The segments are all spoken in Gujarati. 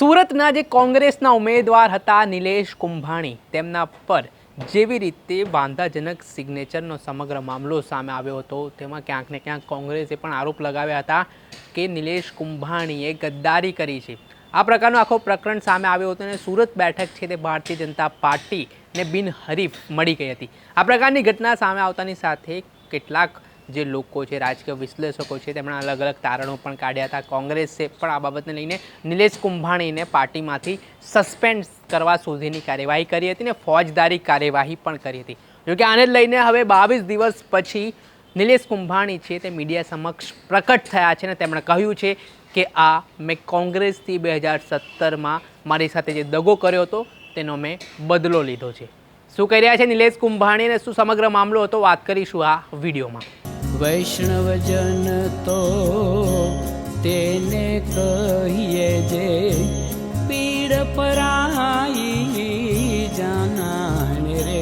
સુરતના જે કોંગ્રેસના ઉમેદવાર હતા નિલેશ કુંભાણી, તેમના પર જેવી રીતે વાંધાજનક સિગ્નેચરનો સમગ્ર મામલો સામે આવ્યો હતો, તેમાં ક્યાંક ને ક્યાંક કોંગ્રેસે પણ આરોપ લગાવ્યા હતા કે નિલેશ કુંભાણીએ ગદ્દારી કરી છે. આ પ્રકારનો આખો પ્રકરણ સામે આવ્યો હતો અને સુરત બેઠક છે તે ભારતીય જનતા પાર્ટીને બિનહરીફ મળી ગઈ હતી. આ પ્રકારની ઘટના સામે આવતાની સાથે કેટલાક જે લોકો છે, રાજકીય વિશ્લેષકો છે, તેમણે અલગ અલગ તારણો પણ કાઢ્યા હતા. કોંગ્રેસે પણ આ બાબતને લઈને નિલેશ કુંભાણીને પાર્ટીમાંથી સસ્પેન્ડ કરવા સુધીની કાર્યવાહી કરી હતી ને ફોજદારી કાર્યવાહી પણ કરી હતી. જોકે આને લઈને હવે બાવીસ દિવસ પછી નિલેશ કુંભાણી છે તે મીડિયા સમક્ષ પ્રકટ થયા છે ને તેમણે કહ્યું છે કે આ મેં કોંગ્રેસથી બે હજાર સત્તરમાં મારી સાથે જે દગો કર્યો હતો તેનો મેં બદલો લીધો છે. શું કહી રહ્યા છે નિલેશ કુંભાણી અને શું સમગ્ર મામલો હતો? વાત કરીશું આ વિડીયોમાં. વૈષ્ણવજન તો તેને કહીએ જે પીડ પરાઈ જાનાને રે.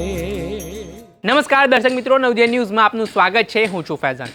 નમસ્કાર દર્શક મિત્રો નવજે ન્યૂઝમાં આપનું સ્વાગત છે. હું છું ફૈઝાન.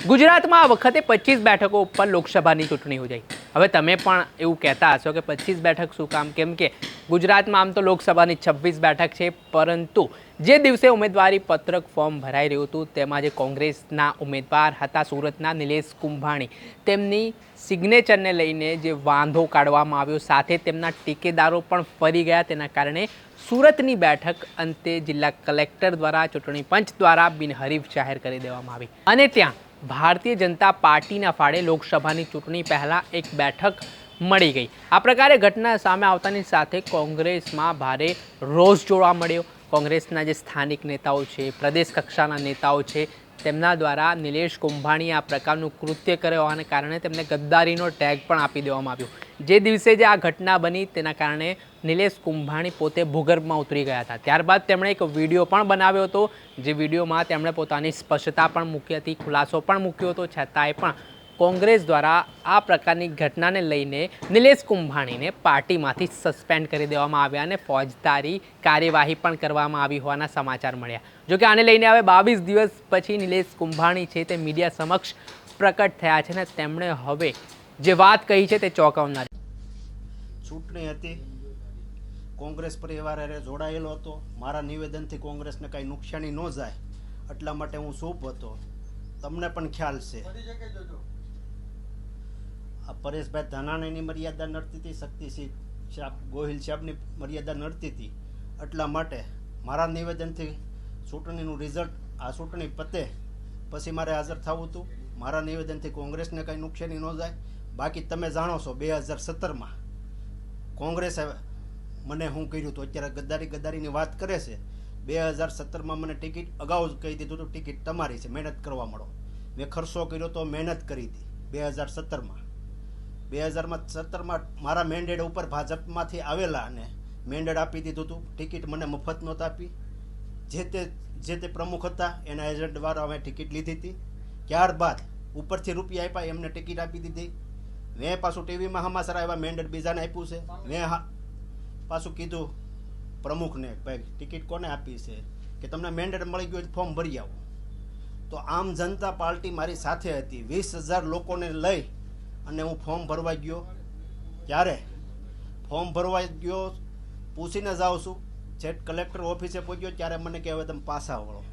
ગુજરાતમાં આ વખતે પચીસ બેઠકો ઉપર લોકસભાની ચૂંટણી યોજાઈ. હવે તમે પણ એવું કહેતા હશો કે પચીસ બેઠક શું કામ? કેમ કે ગુજરાતમાં આમ તો લોકસભાની છવ્વીસ બેઠક છે, પરંતુ જે દિવસે ઉમેદવારી પત્રક ફોર્મ ભરાઈ રહ્યું હતું, તેમાં જે કોંગ્રેસના ઉમેદવાર હતા, સુરતના નિલેશ કુંભાણી, તેમની સિગ્નેચરને લઈને જે વાંધો કાઢવામાં આવ્યો, સાથે તેમના ટેકેદારો પણ ફરી ગયા. તેના કારણે સુરતની બેઠક અંતે જિલ્લા કલેક્ટર દ્વારા, ચૂંટણી પંચ દ્વારા બિનહરીફ જાહેર કરી દેવામાં આવી. અને ત્યાં ભારતીય જનતા પાર્ટીના ફાળે લોકસભાની ચૂંટણી પહેલાં એક બેઠક મળી ગઈ. આ પ્રકારે ઘટના સામે આવતાની સાથે કોંગ્રેસમાં ભારે રોષ જોવા મળ્યો. કોંગ્રેસના જે સ્થાનિક નેતાઓ છે, પ્રદેશ કક્ષાના નેતાઓ છે, તેમના દ્વારા નિલેશ કુંભાણીએ આ પ્રકારનું કૃત્ય કર્યો હોવાને કારણે તેમને ગદ્દારીનો ટેગ પણ આપી દેવામાં આવ્યો. જે દિવસે જે આ ઘટના બની તેના કારણે નિલેશ કુંભાણી પોતે ભૂગર્ભમાં ઉતરી ગયા હતા. ત્યારબાદ તેમણે એક વીડિયો પણ બનાવ્યો હતો, જે વિડીયોમાં તેમણે પોતાની સ્પષ્ટતા પણ મૂકી હતી, ખુલાસો પણ મૂક્યો હતો છતાંય પણ કોંગ્રેસ દ્વારા આ પ્રકારની ઘટનાને લઈને નિલેશ કુંભાણીને પાર્ટીમાંથી સસ્પેન્ડ કરી દેવામાં આવ્યા અને ફોજદારી કાર્યવાહી પણ કરવામાં આવી હોવાના સમાચાર મળ્યા. જોકે આને લઈને હવે બાવીસ દિવસ પછી નિલેશ કુંભાણી છે તે મીડિયા સમક્ષ પ્રકટ થયા છે અને તેમણે હવે જે વાત કહી છે તે ચોંકાવનાર ચૂંટણી હતી. કોંગ્રેસ પરિવાર જોડાયેલો હતો. મારા નિવેદનથી કોંગ્રેસને કાંઈ નુકસાની ન જાય એટલા માટે હું શુભ હતો. તમને પણ ખ્યાલ છે. આ પરેશભાઈ ધાનાણીની મર્યાદા નડતી હતી, શક્તિસિંહ સાહેબ ગોહિલ સાહેબની મર્યાદા નડતી હતી. એટલા માટે મારા નિવેદનથી ચૂંટણીનું રિઝલ્ટ આ ચૂંટણી પતે, પછી મારે હાજર થવું હતું. મારા નિવેદનથી કોંગ્રેસને કાંઈ નુકસાની ન જાય. બાકી તમે જાણો છો બે હજાર સત્તરમાં કોંગ્રેસે મને હું કર્યું હતું? અત્યારે ગદ્દારી ગદ્દારીની વાત કરે છે. બે હજાર સત્તરમાં મને ટિકિટ અગાઉ જ કહી દીધું હતું, ટિકિટ તમારી છે, મહેનત કરવા મળો. મેં ખર્ચો કર્યો તો મહેનત કરી હતી બે હજાર સત્તરમાં. બે હજારમાં સત્તરમાં મારા મેન્ડેડ ઉપર ભાજપમાંથી આવેલા અને મેન્ડેડ આપી દીધું હતું. ટિકિટ મને મફત નહોતા આપી. જે તે જે તે પ્રમુખ હતા, એના એજન્ટ દ્વારા અમે ટિકિટ લીધી હતી. ત્યારબાદ ઉપરથી રૂપિયા આપ્યા, એમને ટિકિટ આપી દીધી. મેં પાછું ટીવીમાં હમાસર આવ્યા મેન્ડેડ બીજાને આપ્યું છે. મેં પાછું કીધું પ્રમુખને ભાઈ ટિકિટ કોને આપી છે? કે તમને મેન્ડેડ મળી ગયું ફોર્મ ભરી આવો. તો આમ જનતા પાર્ટી મારી સાથે હતી. વીસ હજાર લોકોને લઈ અને હું ફોર્મ ભરવા ગયો. ત્યારે ફોર્મ ભરવા ગયો, પૂછીને જાઉં છું. જેટ કલેક્ટર ઓફિસે પહોંચ્યો ત્યારે મને કે, હવે તમે પાછા વળો.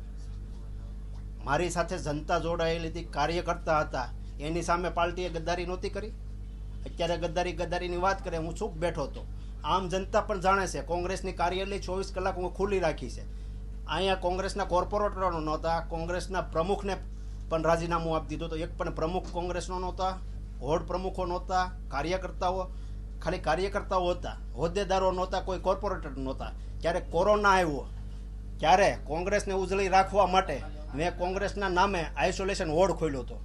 મારી સાથે જનતા જોડાયેલી હતી, કાર્યકર્તા હતા. એની સામે પાર્ટીએ ગદ્દારી નહોતી કરી. અત્યારે ગદ્દારી ગદ્દારીની વાત કરે, હું ચૂપ બેઠો હતો. આમ જનતા પણ જાણે છે, કોંગ્રેસની કાર્યાલય ચોવીસ કલાક હું ખુલ્લી રાખી છે. અહીંયા કોંગ્રેસના કોર્પોરેટરો નહોતા, કોંગ્રેસના પ્રમુખને પણ રાજીનામું આપી દીધું તો એક પણ પ્રમુખ કોંગ્રેસનો નહોતા. હોડ પ્રમુખો નહોતા, કાર્યકર્તાઓ, ખાલી કાર્યકર્તાઓ હતા. હોદ્દેદારો નહોતા, કોઈ કોર્પોરેટર નહોતા. જ્યારે કોરોના આવ્યો, ત્યારે કોંગ્રેસને ઉજળી રાખવા માટે મેં કોંગ્રેસના નામે આઇસોલેશન વોર્ડ ખોલ્યો હતો.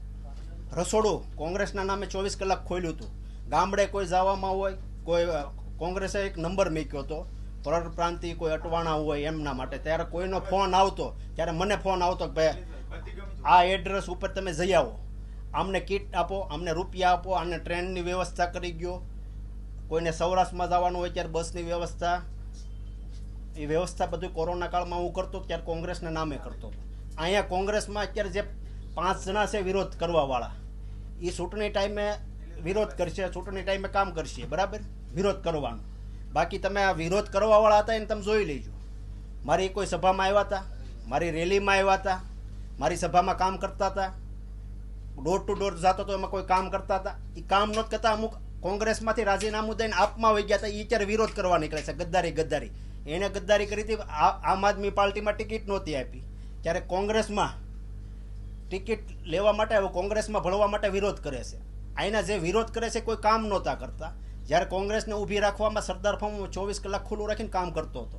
રસોડું કોંગ્રેસના નામે ચોવીસ કલાક ખોલ્યું હતું. ગામડે કોઈ જવામાં હોય, કોઈ કોંગ્રેસે એક નંબર મૂક્યો હતો. પરપ્રાંતિ કોઈ અટવાણા હોય એમના માટે. ત્યારે કોઈનો ફોન આવતો, ત્યારે મને ફોન આવતો કે ભાઈ, આ એડ્રેસ ઉપર તમે જઈ આવો. આમને કીટ આપો અમને રૂપિયા આપો, આને ટ્રેનની વ્યવસ્થા કરી ગયો. કોઈને સૌરાષ્ટ્રમાં જવાનું હોય ત્યારે બસની વ્યવસ્થા. એ વ્યવસ્થા બધું કોરોના કાળમાં હું કરતો, ત્યારે કોંગ્રેસના નામે કરતો. અહીંયા કોંગ્રેસમાં અત્યારે જે પાંચ જણા છે વિરોધ કરવાવાળા એ ચૂંટણી ટાઈમે વિરોધ કરશે, ચૂંટણી ટાઈમે કામ કરશે, બરાબર? વિરોધ કરવાનો. બાકી તમે આ વિરોધ કરવાવાળા હતા એને તમે જોઈ લેજો. મારી કોઈ સભામાં આવ્યા હતા, મારી રેલીમાં આવ્યા હતા, મારી સભામાં કામ કરતા હતા. ડોર ટુ ડોર જતો તો એમાં કોઈ કામ કરતા હતા. એ કામ નહોત કરતા અમુક કોંગ્રેસમાંથી રાજીનામું દઈને આપમાં વહી ગયા હતા. એ અત્યારે વિરોધ કરવા નીકળે છે, ગદ્દારી ગદ્દારી. એણે ગદ્દારી કરી હતી આમ આદમી પાર્ટીમાં ટિકિટ નહોતી આપી. ત્યારે કોંગ્રેસમાં ટિકિટ લેવા માટે હવે કોંગ્રેસમાં ભળવા માટે વિરોધ કરે છે. આના જે વિરોધ કરે છે, કોઈ કામ નહોતા કરતા. જ્યારે કોંગ્રેસને ઊભી રાખવામાં સરદાર ફોર્મ ચોવીસ કલાક ખુલ્લું રાખીને કામ કરતો હતો.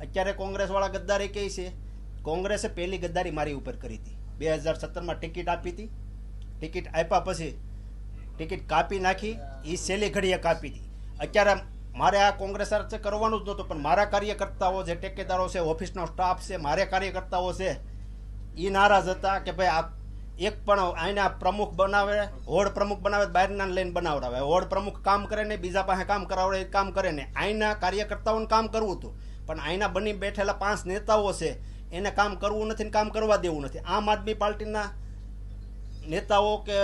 અત્યારે કોંગ્રેસવાળા ગદ્દારી કહે છે, કોંગ્રેસે પહેલી ગદ્દારી મારી ઉપર કરી હતી. બે હજાર સત્તરમાં ટિકિટ આપી હતી. ટિકિટ આપ્યા પછી ટિકિટ કાપી નાખી એ સેલી ઘડીએ કાપી હતી અત્યારે મારે આ કોંગ્રેસ સાથે કરવાનું જ નહોતું પણ મારા કાર્યકર્તાઓ જે ટેકેદારો છે ઓફિસનો સ્ટાફ છે મારે કાર્યકર્તાઓ છે એ નારાજ હતા કે ભાઈ આ એક પણ આના પ્રમુખ બનાવે હોડ પ્રમુખ બનાવે બહારના લઈને બનાવડાવે. હોડ પ્રમુખ કામ કરે ને બીજા પાસે કામ કરાવડે એ કામ કરે ને આઈના કાર્યકર્તાઓને કામ કરવું હતું પણ આઈના બની બેઠેલા પાંચ નેતાઓ છે એને કામ કરવું નથી ને કામ કરવા દેવું નથી. આમ આદમી પાર્ટીના નેતાઓ કે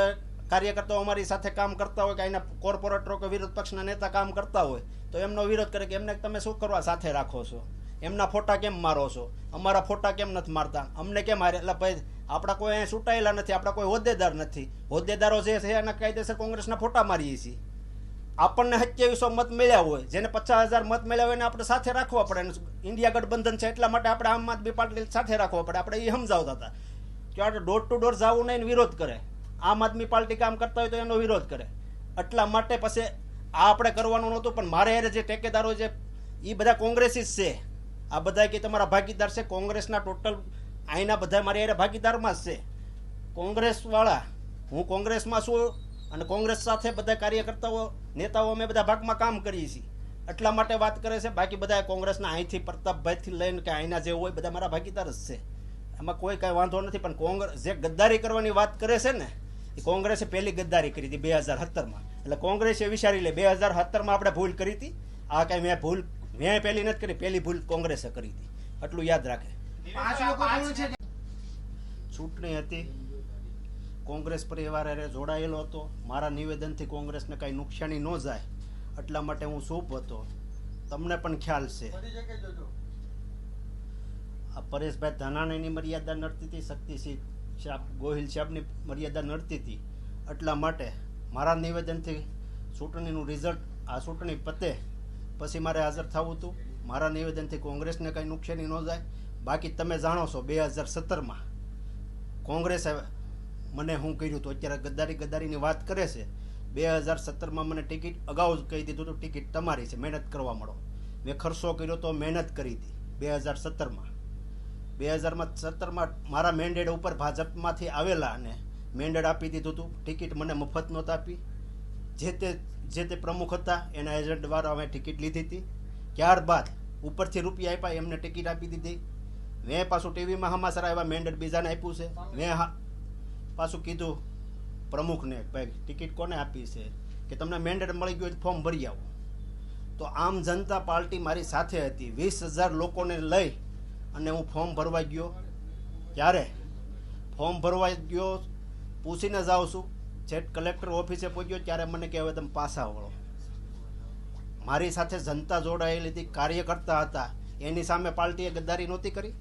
કાર્યકર્તાઓ અમારી સાથે કામ કરતા હોય કે અહીંના કોર્પોરેટરો કે વિરોધ પક્ષના નેતા કામ કરતા હોય, તો એમનો વિરોધ કરે કે એમને તમે શું કરવા સાથે રાખો છો? એમના ફોટા કેમ મારો છો? અમારા ફોટા કેમ નથી મારતા? અમને કેમ મારે એટલે ભાઈ, આપણા કોઈ અહીંયા ચૂંટાયેલા નથી, આપણા કોઈ હોદ્દેદાર નથી. હોદ્દેદારો જે છે એના કાયદેસર કોંગ્રેસના ફોટા મારીએ છીએ. આપણને સત્યાવીસો મત મળ્યા હોય, જેને પચાસ હજાર મત મળ્યા હોય એને આપણે સાથે રાખવા પડે. ઇન્ડિયા ગઠબંધન છે એટલા માટે આપણે આમ આદમી પાર્ટી સાથે રાખવા પડે. આપણે એ સમજાવતા હતા. કે ડોર ટુ ડોર જવું નહીં વિરોધ કરે. આમ આદમી પાર્ટી કામ કરતા હોય તો એનો વિરોધ કરે. એટલા માટે પછી આ આપણે કરવાનું નહોતું, પણ મારે હારે જે ટેકેદારો છે એ બધા કોંગ્રેસી છે. આ બધા કે તમારા ભાગીદાર છે, કોંગ્રેસના ટોટલ અહીંના બધા મારી હારે ભાગીદારમાં જ છે. કોંગ્રેસવાળા, હું કોંગ્રેસમાં છું અને કોંગ્રેસ સાથે બધા કાર્યકર્તાઓ, નેતાઓ અમે બધા ભાગમાં કામ કરીએ છીએ. એટલા માટે વાત કરે છે, બાકી બધા કોંગ્રેસના અહીંથી, પ્રતાપભાઈથી લઈને કે અહીંના જે હોય, બધા મારા ભાગીદાર જ છે. એમાં કોઈ કાંઈ વાંધો નથી પણ કોંગ્રેસ જે ગદ્દારી કરવાની વાત કરે છે ને એ કોંગ્રેસે પહેલી ગદ્દારી કરી હતી બે હજાર સત્તરમાં. એટલે કોંગ્રેસે વિચારી લે બે હજાર સત્તરમાં આપણે ભૂલ કરી હતી. આ કાંઈ મેં ભૂલ મેં પહેલી નથી કરી પહેલી ભૂલ કોંગ્રેસે કરી હતી. એટલું યાદ રાખે. ચૂંટણી હતી. કોંગ્રેસ પરિવાર જોડાયેલો હતો. મારા નિવેદનથી કોંગ્રેસને કાંઈ નુકસાની ન જાય. એટલા માટે હું શુભ હતો. તમને પણ ખ્યાલ છે. આ પરેશભાઈ ધાનાણીની મર્યાદા નડતી હતી, શક્તિસિંહ સાહેબ ગોહિલ સાહેબની મર્યાદા નડતી હતી. એટલા માટે મારા નિવેદનથી ચૂંટણીનું રિઝલ્ટ આ ચૂંટણી પતે, પછી મારે હાજર થવું હતું. મારા નિવેદનથી કોંગ્રેસને કાંઈ નુકસાની ન જાય. બાકી તમે જાણો છો બે હજાર સત્તરમાં કોંગ્રેસે મને હું કર્યું હતું? અત્યારે ગદ્દારી ગદ્દારીની વાત કરે છે. બે હજાર સત્તરમાં મને ટિકિટ અગાઉ જ કહી દીધું હતું, ટિકિટ તમારી છે, મહેનત કરવા મળો. મેં ખર્ચો કર્યો તો મહેનત કરી હતી બે હજાર સત્તરમાં. બે હજારમાં સત્તરમાં મારા મેન્ડેડ ઉપર ભાજપમાંથી આવેલા અને મેન્ડેડ આપી દીધું હતું ટિકિટ મને મફત નહોતા આપી. જે તે જે તે પ્રમુખ હતા, એના એજન્ટ દ્વારા અમે ટિકિટ લીધી હતી. ત્યારબાદ ઉપરથી રૂપિયા આપ્યા, એમને ટિકિટ આપી દીધી. મેં પાછું ટીવીમાં હમાસર આવ્યા મેન્ડેટ બીજાને આપ્યું છે. મેં હા, પાછું કીધું પ્રમુખને, ભાઈ ટિકિટ કોને આપી છે? કે તમને મેન્ડેટ મળી ગયું ફોર્મ ભરી આવો. તો આમ જનતા પાર્ટી મારી સાથે હતી. વીસ હજાર લોકોને લઈ અને હું ફોર્મ ભરવા ગયો. ત્યારે ફોર્મ ભરવા ગયો, પૂછીને જાઉં છું. જેટ કલેક્ટર ઓફિસે પહોંચ્યો, ત્યારે મને કે હવે તમે પાછા વળો. મારી સાથે જનતા જોડાયેલી હતી, કાર્યકર્તા હતા. એની સામે પાર્ટીએ ગદ્દારી નહોતી કરી.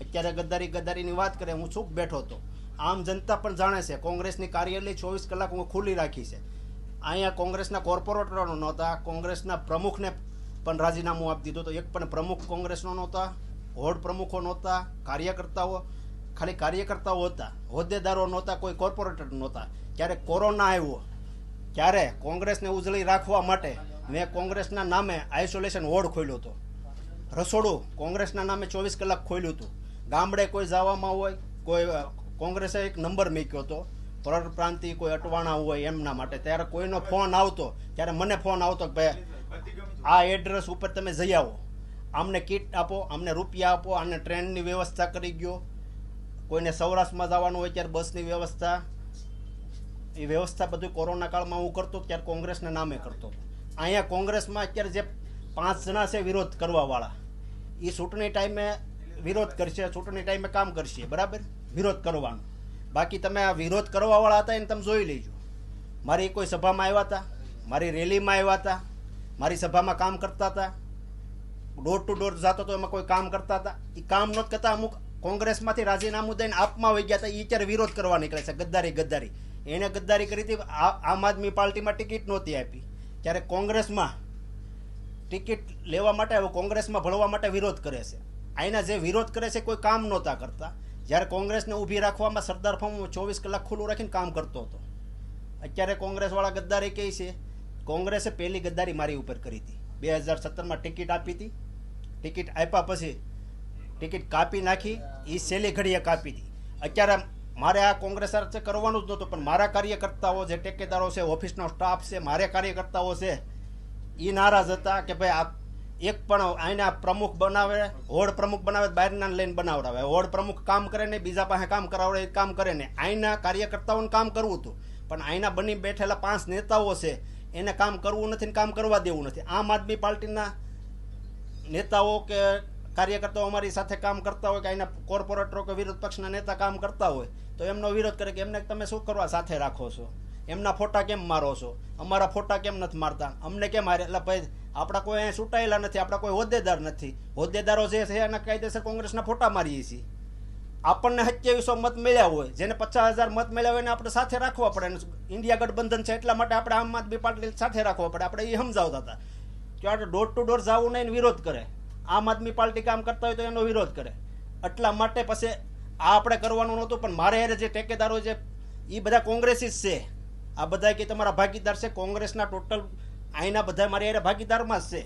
અત્યારે ગદ્દારી ગદ્દારીની વાત કરે, હું ચૂપ બેઠો હતો. આમ જનતા પણ જાણે છે, કોંગ્રેસની કાર્યાલય ચોવીસ કલાક હું ખુલ્લી રાખી છે. અહીંયા કોંગ્રેસના કોર્પોરેટરો નહોતા, કોંગ્રેસના પ્રમુખને પણ રાજીનામું આપી દીધું તો એક પણ પ્રમુખ કોંગ્રેસનો નહોતા. હોડ પ્રમુખો નહોતા, કાર્યકર્તાઓ, ખાલી કાર્યકર્તાઓ હતા. હોદ્દેદારો નહોતા, કોઈ કોર્પોરેટર નહોતા. ક્યારે કોરોના આવ્યો ત્યારે કોંગ્રેસને ઉજળી રાખવા માટે મેં કોંગ્રેસના નામે આઇસોલેશન વોર્ડ ખોલ્યો હતો. રસોડું કોંગ્રેસના નામે ચોવીસ કલાક ખોલ્યું હતું. ગામડે કોઈ જવામાં હોય, કોઈ કોંગ્રેસે એક નંબર મૂક્યો હતો. પરપ્રાંતિ કોઈ અટવાણા હોય એમના માટે. ત્યારે કોઈનો ફોન આવતો, ત્યારે મને ફોન આવતો કે ભાઈ, આ એડ્રેસ ઉપર તમે જઈ આવો. આમને કીટ આપો અમને રૂપિયા આપો, આને ટ્રેનની વ્યવસ્થા કરી ગયો. કોઈને સૌરાષ્ટ્રમાં જવાનું હોય ત્યારે બસની વ્યવસ્થા. એ વ્યવસ્થા બધું કોરોના કાળમાં હું કરતો, ત્યારે કોંગ્રેસના નામે કરતો. અહીંયા કોંગ્રેસમાં અત્યારે જે પાંચ જણા છે વિરોધ કરવાવાળા એ ચૂંટણી ટાઈમે વિરોધ કરશે, ચૂંટણી ટાઈમે કામ કરશે, બરાબર? વિરોધ કરવાનો. બાકી તમે આ વિરોધ કરવાવાળા હતા એને તમે જોઈ લેજો. મારી કોઈ સભામાં આવ્યા હતા, મારી રેલીમાં આવ્યા હતા, મારી સભામાં કામ કરતા હતા. ડોર ટુ ડોર જતો તો એમાં કોઈ કામ કરતા હતા. એ કામ નહોત કરતા અમુક કોંગ્રેસમાંથી રાજીનામું દઈને આપમાં વહી ગયા હતા એ અત્યારે વિરોધ કરવા નીકળે છે, ગદ્દારી ગદ્દારી. એણે ગદ્દારી કરી હતી આમ આદમી પાર્ટીમાં ટિકિટ નહોતી આપી. ત્યારે કોંગ્રેસમાં ટિકિટ લેવા માટે હવે કોંગ્રેસમાં ભળવા માટે વિરોધ કરે છે. આના જે વિરોધ કરે છે, કોઈ કામ નહોતા કરતા. જ્યારે કોંગ્રેસને ઊભી રાખવામાં સરદાર ફોર્મ ચોવીસ કલાક ખુલ્લું રાખીને કામ કરતો હતો. અત્યારે કોંગ્રેસવાળા ગદ્દારી કહે છે, કોંગ્રેસે પહેલી ગદ્દારી મારી ઉપર કરી હતી. બે હજાર સત્તરમાં ટિકિટ આપી હતી. ટિકિટ આપ્યા પછી ટિકિટ કાપી નાખી એ સેલી ઘડીએ કાપી હતી. અત્યારે મારે આ કોંગ્રેસ કરવાનું જ નહોતું, પણ મારા કાર્યકર્તાઓ જે ટેકેદારો છે, ઓફિસનો સ્ટાફ છે, મારે કાર્યકર્તાઓ છે એ નારાજ હતા કે ભાઈ આ એક પણ આના પ્રમુખ બનાવે, હોડ પ્રમુખ બનાવે, બહારના લઈને બનાવડાવે. હોડ પ્રમુખ કામ કરે ને બીજા પાસે કામ કરાવડે કામ કરે ને આઈના કાર્યકર્તાઓને કામ કરવું હતું. પણ આઈના બની બેઠેલા પાંચ નેતાઓ છે એને કામ કરવું નથી ને કામ કરવા દેવું નથી. આમ આદમી પાર્ટીના નેતાઓ કે કાર્યકર્તાઓ અમારી સાથે કામ કરતા હોય કે અહીંના કોર્પોરેટરો કે વિરોધ પક્ષના નેતા કામ કરતા હોય, તો એમનો વિરોધ કરે કે એમને તમે શું કરવા સાથે રાખો છો? એમના ફોટા કેમ મારો છો? અમારા ફોટા કેમ નથી મારતા? અમને કેમ મારે એટલે ભાઈ, આપણા કોઈ અહીંયા ચૂંટાયેલા નથી, આપણા કોઈ હોદ્દેદાર નથી. હોદ્દેદારો જે છે એના કાયદેસર કોંગ્રેસના ફોટા મારીએ છીએ. આપણને સત્યાવીસો મત મળ્યા હોય, જેને પચાસ હજાર મત મળ્યા હોય એને આપણે સાથે રાખવા પડે ઇન્ડિયા ગઠબંધન છે એટલા માટે આપણે આમ આદમી પાર્ટી સાથે રાખવા પડે. આપણે એ સમજાવતા હતા. કે આપણે ડોર ટુ ડોર જવું નહીં વિરોધ કરે. આમ આદમી પાર્ટી કામ કરતા હોય તો એનો વિરોધ કરે. એટલા માટે પછી આ આપણે કરવાનું નહોતું, પણ મારે હારે જે ટેકેદારો છે એ બધા કોંગ્રેસી જ છે. આ બધા કે તમારા ભાગીદાર છે, કોંગ્રેસના ટોટલ અહીંના બધા મારી હારે ભાગીદારમાં જ છે.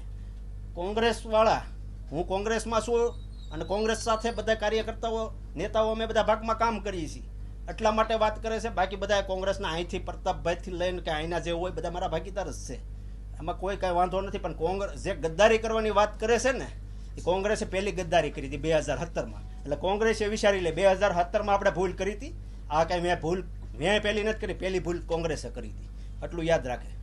કોંગ્રેસવાળા, હું કોંગ્રેસમાં છું અને કોંગ્રેસ સાથે બધા કાર્યકર્તાઓ, નેતાઓ અમે બધા ભાગમાં કામ કરીએ છીએ. એટલા માટે વાત કરે છે, બાકી બધા કોંગ્રેસના અહીંથી પ્રતાપભાઈથી લઈને કે અહીંના જે હોય બધા મારા ભાગીદાર જ છે. એમાં કોઈ કાંઈ વાંધો નથી, પણ કોંગ્રેસ જે ગદ્દારી કરવાની વાત કરે છે ને, એ કોંગ્રેસે પહેલી ગદ્દારી કરી હતી બે હજાર સત્તરમાં. એટલે કોંગ્રેસે વિચારી લે, બે હજાર સત્તરમાં આપણે ભૂલ કરી હતી. આ કાંઈ મેં ભૂલ, મેં પહેલી નથી કરી, પહેલી ભૂલ કોંગ્રેસે કરી હતી. એટલું યાદ રાખે.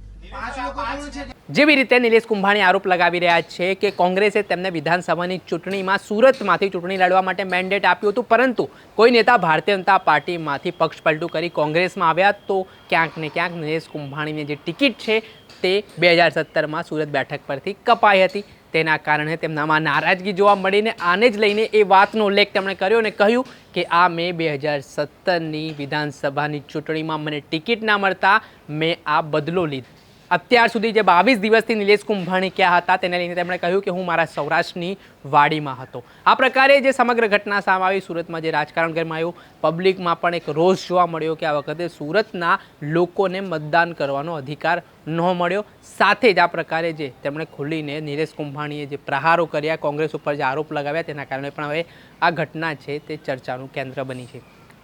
જેવી રીતે નિલેશ કુંભાણી આરોપ લગાવી રહ્યા છે કે કોંગ્રેસે તેમને વિધાનસભાની ચૂંટણીમાં સુરતમાંથી ચૂંટણી લડવા માટે મેન્ડેટ આપ્યું હતું પરંતુ કોઈ નેતા ભારતીય જનતા પાર્ટીમાંથી પક્ષ પલટું કરી કોંગ્રેસમાં આવ્યા તો ક્યાંક ને ક્યાંક નિલેશ કુંભાણીની જે ટિકિટ છે તે બે હજાર સત્તરમાં સુરત બેઠક પરથી કપાઈ હતી. તેના કારણે તેમનામાં નારાજગી જોવા મળીને આને જ લઈને એ વાતનો ઉલ્લેખ તેમણે કર્યો અને કહ્યું કે આ મેં બે હજાર સત્તરની વિધાનસભાની ચૂંટણીમાં મને ટિકિટ ના મળતા મેં આ બદલો લીધો. અત્યાર સુધી જે બાવીસ દિવસથી નિલેશ કુંભાણી ક્યાં હતા, તેને લઈને તેમણે કહ્યું કે હું મારા સૌરાષ્ટ્રની વાડીમાં હતો. આ પ્રકારે જે સમગ્ર ઘટના સામે આવી, સુરતમાં જે રાજકારણ ગરમાયું પબ્લિકમાં પણ એક રોષ જોવા મળ્યો કે આ વખતે સુરતના લોકોને મતદાન કરવાનો અધિકાર ન મળ્યો. સાથે જ આ પ્રકારે જે તેમણે ખુલીને નિલેશ કુંભાણીએ જે પ્રહારો કર્યા, કોંગ્રેસ ઉપર જે આરોપ લગાવ્યા, તેના કારણે પણ હવે આ ઘટના છે તે ચર્ચાનું કેન્દ્ર બની છે.